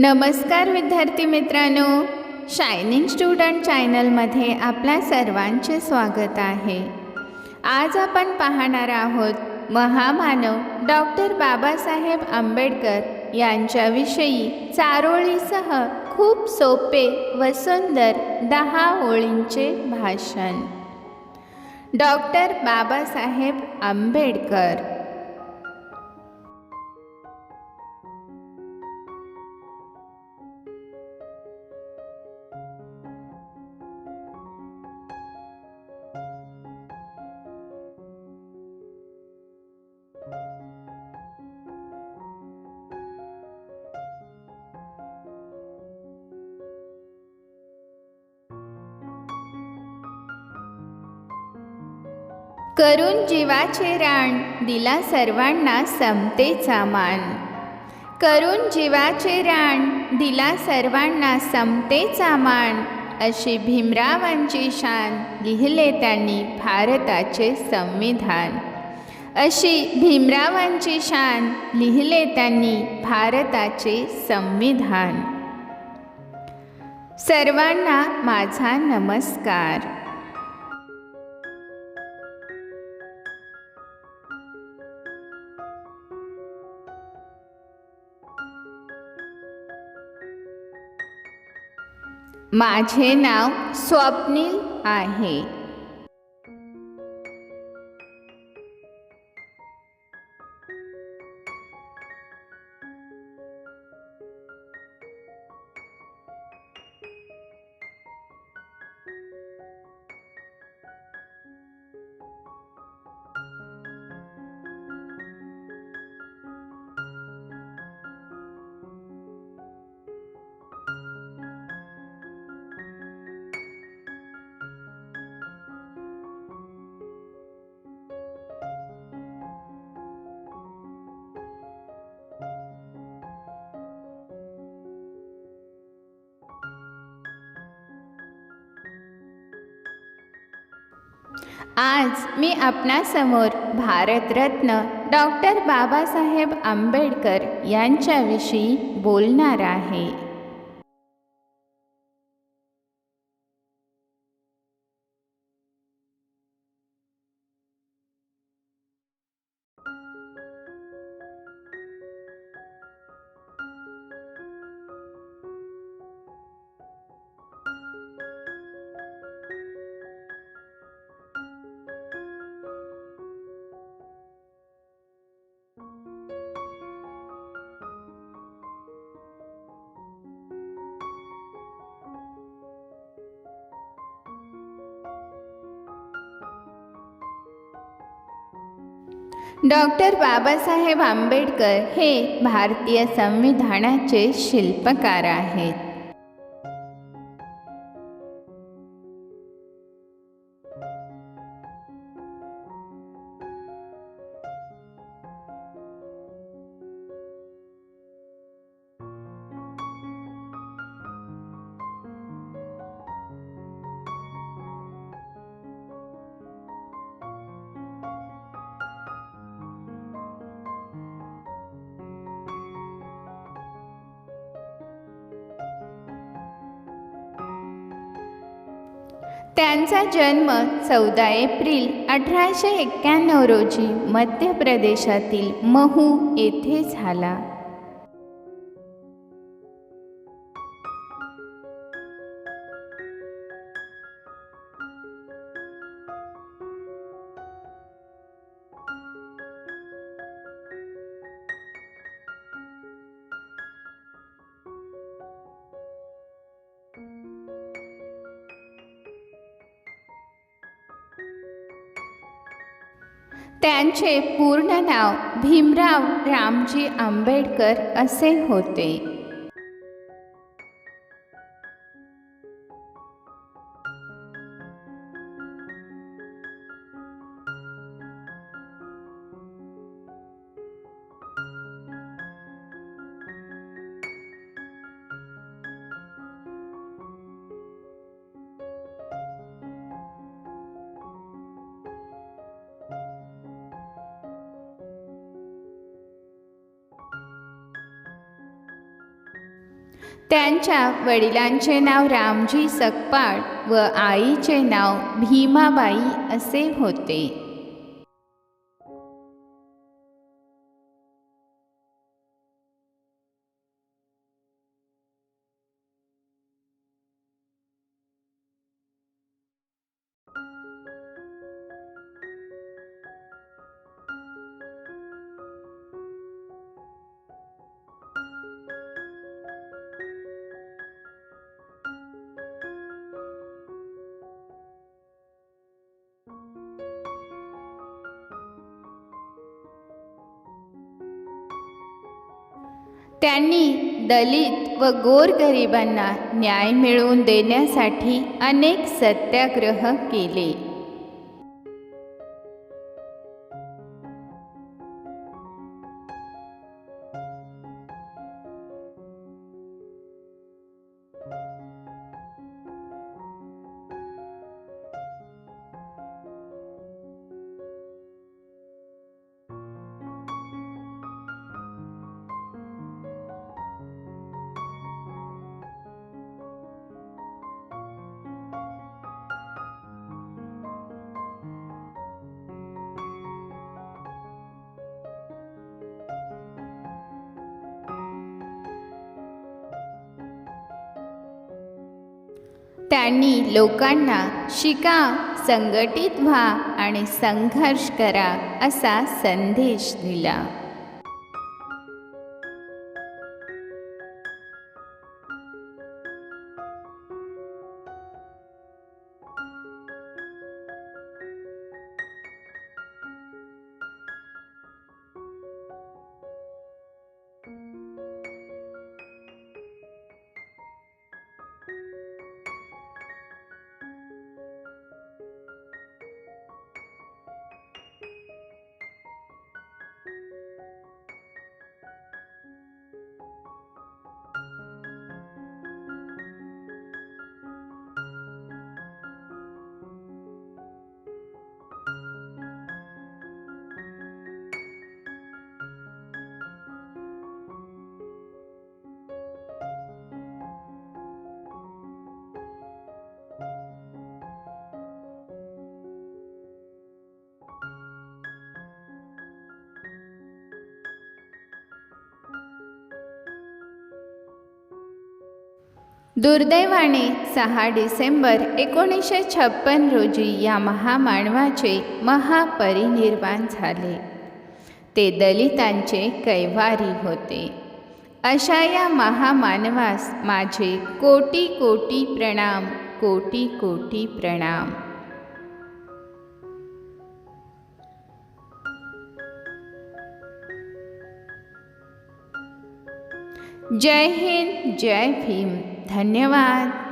नमस्कार विद्यार्थी मित्रांनो. शायनिंग स्टुडंट चॅनलमध्ये आपल्या सर्वांचे स्वागत आहे. आज आपण पाहणार आहोत महामानव डॉक्टर बाबासाहेब आंबेडकर यांच्याविषयी चारोळीसह खूप सोपे व सुंदर दहा ओळींचे भाषण. डॉक्टर बाबासाहेब आंबेडकर करून जीवाचे राण दिला सर्वांना समतेचा मान करून जीवाचे राण दिला सर्वांना समतेचा मान अशी भीमरावांची शान लिहिले त्यांनी भारताचे संविधान. अशी भीमरावांची शान लिहिले त्यांनी भारताचे संविधान. सर्वांना माझा नमस्कार. माझे नाव स्वप्नील आहे. आज मी आपणासमोर भारतरत्न डॉक्टर बाबासाहेब आंबेडकर यांच्याविषयी बोलणार आहे. डॉक्टर बाबासाहेब आंबेडकर हे भारतीय संविधानाचे शिल्पकार आहेत. त्यांचा जन्म चौदा एप्रिल अठराशे एक्क्याण्णव रोजी मध्य प्रदेशातील महू येथे झाला. त्यांचे पूर्ण नाव भीमराव रामजी आंबेडकर असे होते. त्यांच्या वडिलांचे नाव रामजी सकपाळ व आईचे नाव भीमाबाई असे होते. त्यांनी दलित व गोरगरिबांना न्याय मिळवून देण्यासाठी अनेक सत्याग्रह केले. त्यांनी लोकांना शिका संघटित व्हा आणि संघर्ष करा असा संदेश दिला. दुर्दैवाने सहा डिसेंबर एकोणीसशे छप्पन रोजी या महामानवाचे महापरिनिर्वाण झाले. ते दलितांचे कैवारी होते. अशा या महामानवास माझे कोटी कोटी प्रणाम कोटी कोटी प्रणाम. जय हिंद जय भीम. धन्यवाद.